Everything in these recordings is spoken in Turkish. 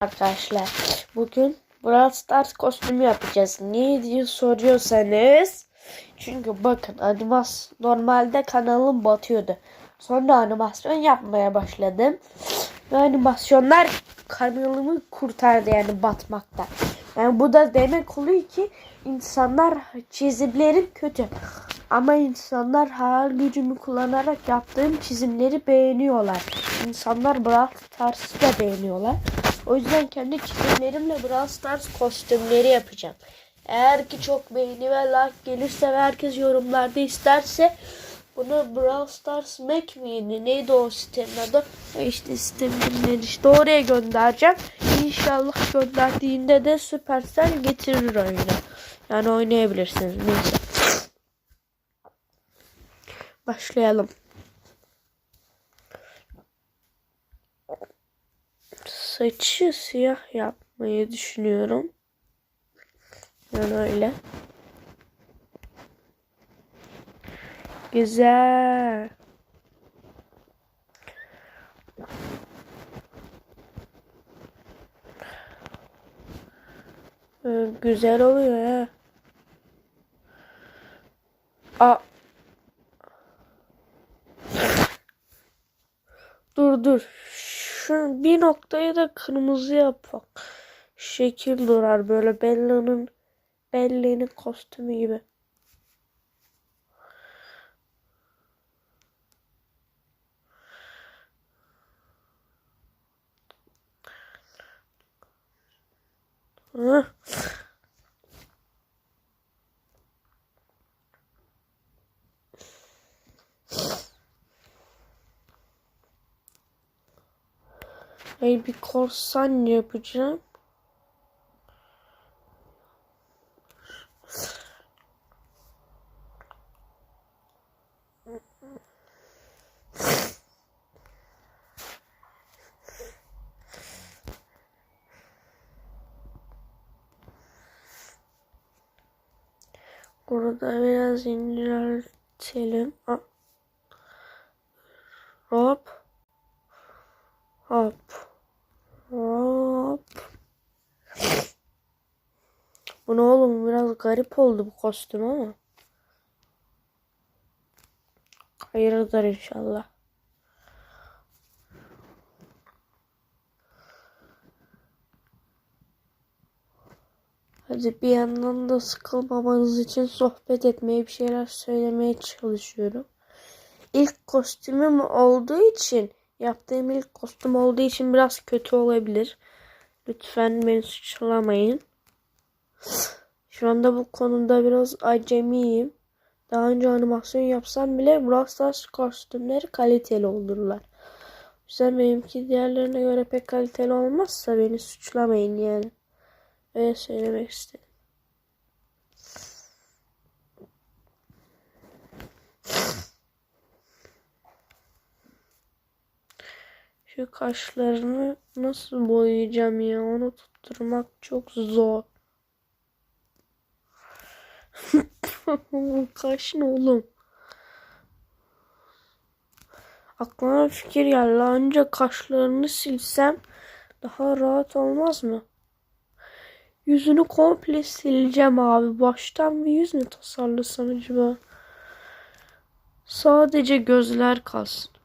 Arkadaşlar bugün Brawl Stars kostümü yapacağız. Niye diye soruyorsanız çünkü bakın animas normalde kanalım batıyordu. Sonra animasyon yapmaya başladım. Ve animasyonlar kanalımı kurtardı yani batmaktan. Yani bu da demek oluyor ki insanlar çizimlerim kötü. Ama insanlar hayal gücümü kullanarak yaptığım çizimleri beğeniyorlar. İnsanlar Brawl Stars'ı da beğeniyorlar. O yüzden kendi çizimlerimle Brawl Stars kostümleri yapacağım. Eğer ki çok beğeni ve like gelirse ve herkes yorumlarda isterse bunu Brawl Stars Mac miydi? Neydi o sitenin adı? E İşte sitemin işte oraya göndereceğim. İnşallah gönderdiğinde de Supercell getirir oyunu. Yani oynayabilirsiniz. Neyse. Başlayalım. Saçı siyah yapmayı düşünüyorum. Yani öyle. Güzel. Ee, güzel oluyor ya. Aa. Dur dur. Şu bir noktayı da kırmızı yap bak. Şekil durar böyle Bella'nın Bella'nın kostümü gibi. Hı. Ay bir korsan yapacağım. Burada biraz inceltelim. Hop. Hop. Hop. Hop. Bu ne oğlum biraz garip oldu bu kostüm ama. Hayırdır inşallah. Hadi bir yandan da sıkılmamanız için sohbet etmeye bir şeyler söylemeye çalışıyorum. İlk kostümüm olduğu için yaptığım ilk kostüm olduğu için biraz kötü olabilir. Lütfen beni suçlamayın. Şu anda bu konuda biraz acemiyim. Daha önce animasyon yapsam bile Brawl Stars kostümleri kaliteli olurlar. Yüzden benimki diğerlerine göre pek kaliteli olmazsa beni suçlamayın yani. Öyle söylemek istedim. Şu kaşlarını nasıl boyayacağım ya? Onu tutturmak çok zor. Kaş ne oğlum? Aklıma bir fikir geldi. Anca kaşlarını silsem daha rahat olmaz mı? Yüzünü komple sileceğim abi. Baştan bir yüz mü tasarlasam acaba? Sadece gözler kalsın.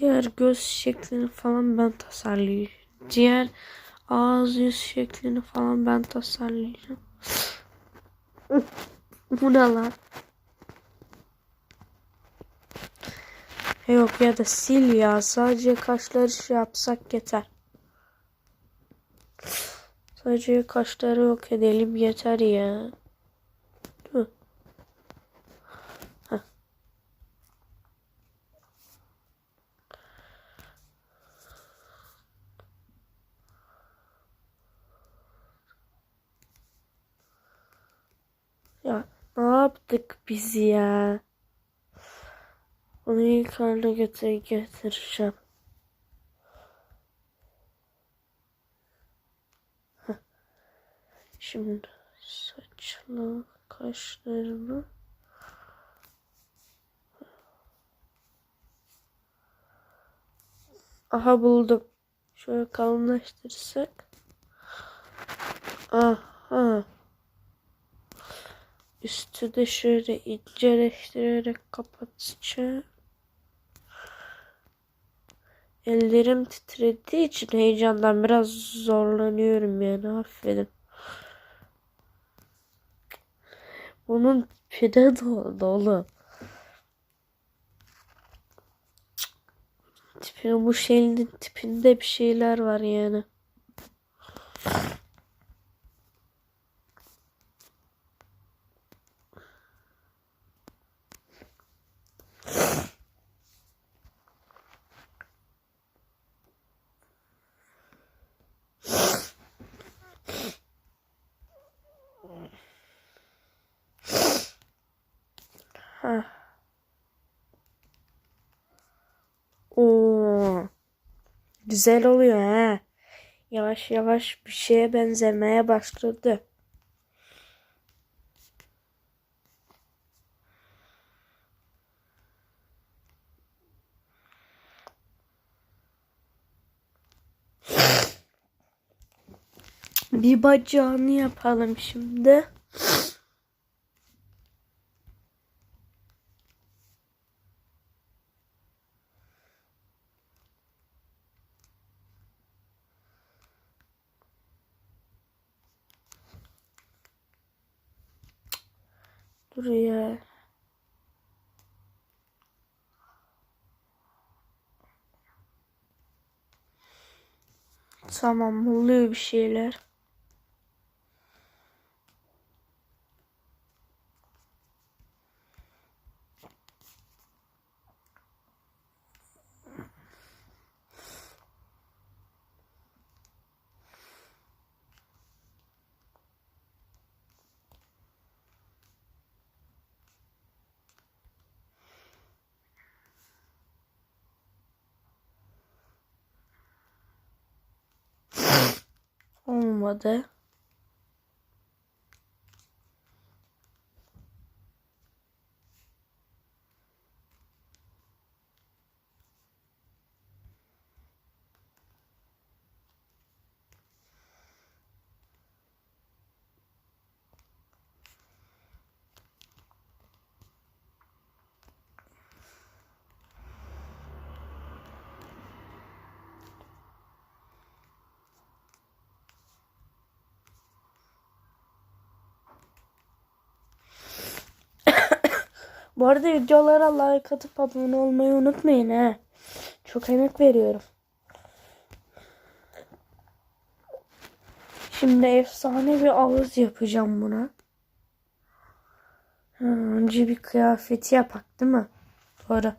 Diğer göz şeklini falan ben tasarlayacağım. Diğer ağız yüz şeklini falan ben tasarlayacağım. Bu ne lan? Yok ya da sil ya. Sadece kaşları şey yapsak yeter. Sadece kaşları yok edelim yeter ya. battık biz ya. Onu yukarıda götür getireceğim. Şimdi saçlı kaşlarımı Aha buldum. Şöyle kalınlaştırsak. Aha. Üstü de şöyle inceleştirerek kapatacağım. Ellerim titrediği için heyecandan biraz zorlanıyorum yani affedin. Bunun pide doldu oğlum. Tipinin bu şeyin tipinde bir şeyler var yani. Ha. Oo. Güzel oluyor ha. Yavaş yavaş bir şeye benzemeye başladı. Bir bacağını yapalım şimdi. Dur ya. Tamam oluyor bir şeyler. Olmadı. Bu arada videolara like atıp abone olmayı unutmayın he. Çok emek veriyorum. Şimdi efsane bir ağız yapacağım buna. Önce bir kıyafeti yapak değil mi? Doğru.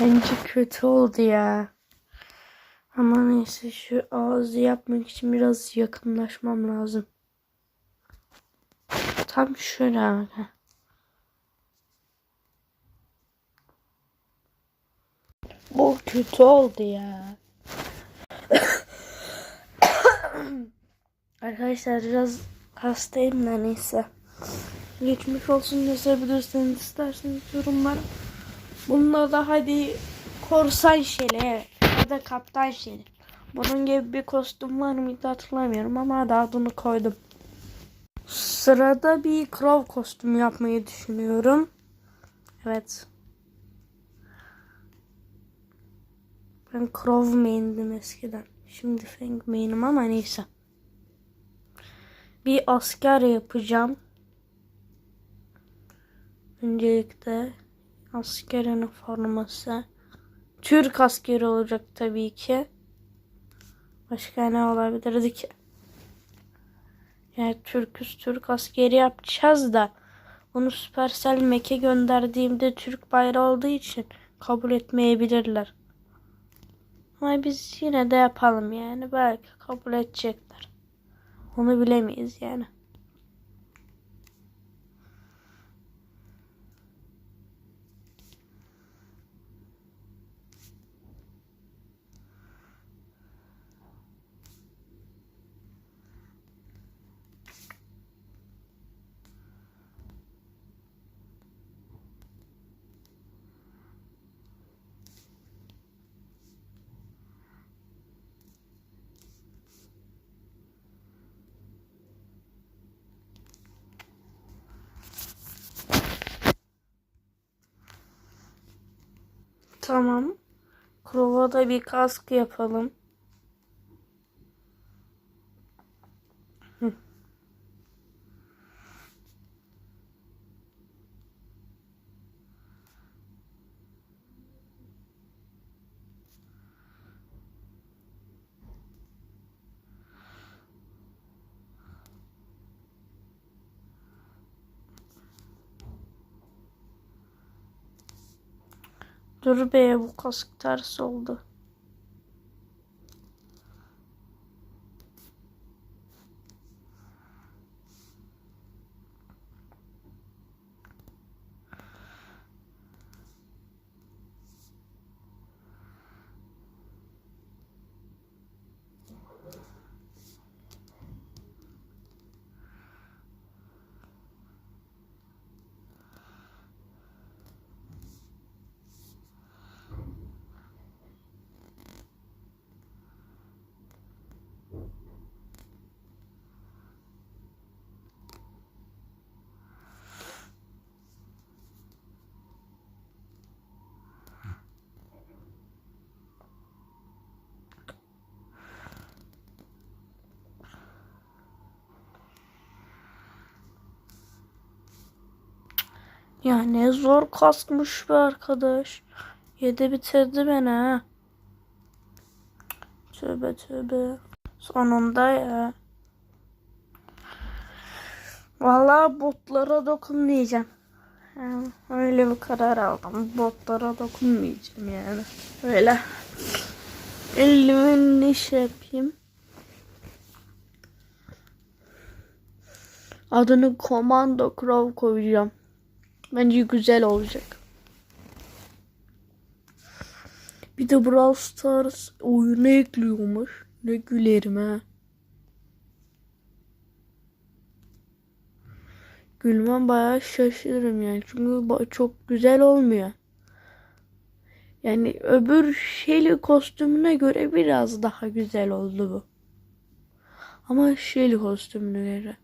Bence kötü oldu ya. Ama neyse şu ağzı yapmak için biraz yakınlaşmam lazım. Tam şöyle abi. Bu kötü oldu ya. Arkadaşlar biraz hastayım da neyse. Geçmiş olsun yazabilirseniz isterseniz yorumlara. Bununla da hadi korsan şeli ya da kaptan şeli. Bunun gibi bir kostüm var mıydı hatırlamıyorum ama daha adını koydum. Sırada bir Crow kostümü yapmayı düşünüyorum. Evet. Ben Crow main'dim eskiden. Şimdi Fang main'im ama neyse. Bir asker yapacağım. Öncelikle askerin forması. Türk askeri olacak tabii ki. Başka ne olabilirdi ki? Yani Türküz Türk askeri yapacağız da bunu Supercell Mac'e gönderdiğimde Türk bayrağı olduğu için kabul etmeyebilirler. Ama biz yine de yapalım yani. Belki kabul edecekler. Onu bilemeyiz yani. Tamam. Krova bir kask yapalım. Dur be bu kask ters oldu. Ya ne zor kaskmış be arkadaş. Yedi bitirdi beni ha. Tövbe tövbe. Sonunda ya. Vallahi botlara dokunmayacağım. Yani öyle bir karar aldım. Botlara dokunmayacağım yani. Öyle. Elimin iş yapayım. Adını Commando Crow koyacağım. Bence güzel olacak. Bir de Brawl Stars oyunu ekliyormuş. Ne gülerim ha. Gülmem bayağı şaşırırım yani. Çünkü çok güzel olmuyor. Yani öbür Shelly kostümüne göre biraz daha güzel oldu bu. Ama Shelly kostümüne göre.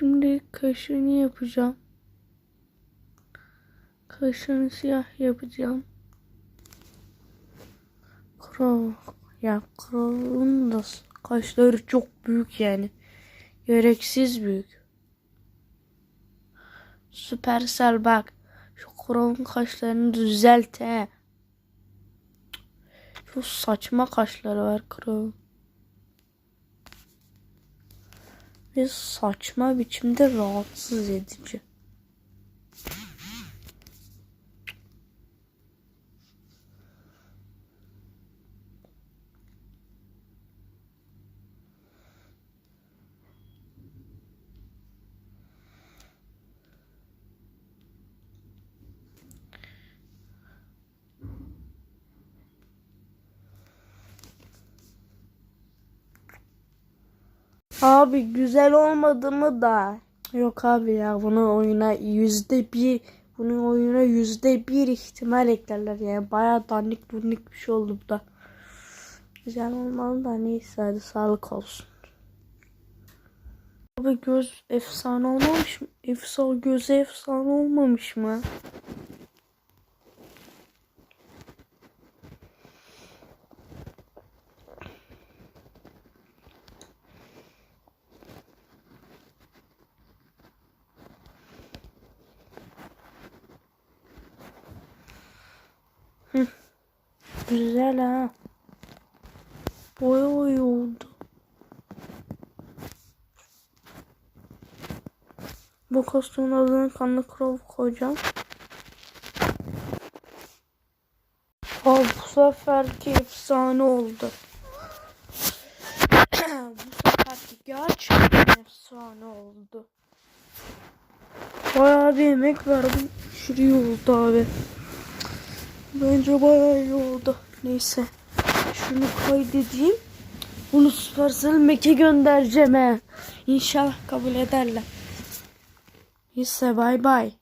Şimdi kaşını yapacağım. Kaşını siyah yapacağım. Kro ya Crow'un da kaşları çok büyük yani. Gereksiz büyük. Süpersel bak. Şu Crow'un kaşlarını düzelt he. Şu saçma kaşları var Crow'un. Ve saçma biçimde rahatsız edici. Abi güzel olmadı mı da? Yok abi ya bunu oyuna yüzde bir bunun oyuna yüzde bir ihtimal eklerler yani baya dandik bundik bir şey oldu bu da. Güzel olmalı da neyse hadi sağlık olsun. Abi göz efsane olmamış mı? Efsane gözü efsane olmamış mı? Güzel ha. Boya boya oldu. Bu kostümün adını kanlı Crow koyacağım. Aa, bu seferki efsane oldu. bu seferki gerçekten efsane oldu. Bayağı bir emek verdim. Şuraya oldu abi. Bence bayağı iyi oldu. Neyse. Şunu kaydedeyim. Bunu Supercell Mac'e göndereceğim he. İnşallah kabul ederler. Neyse bay bay.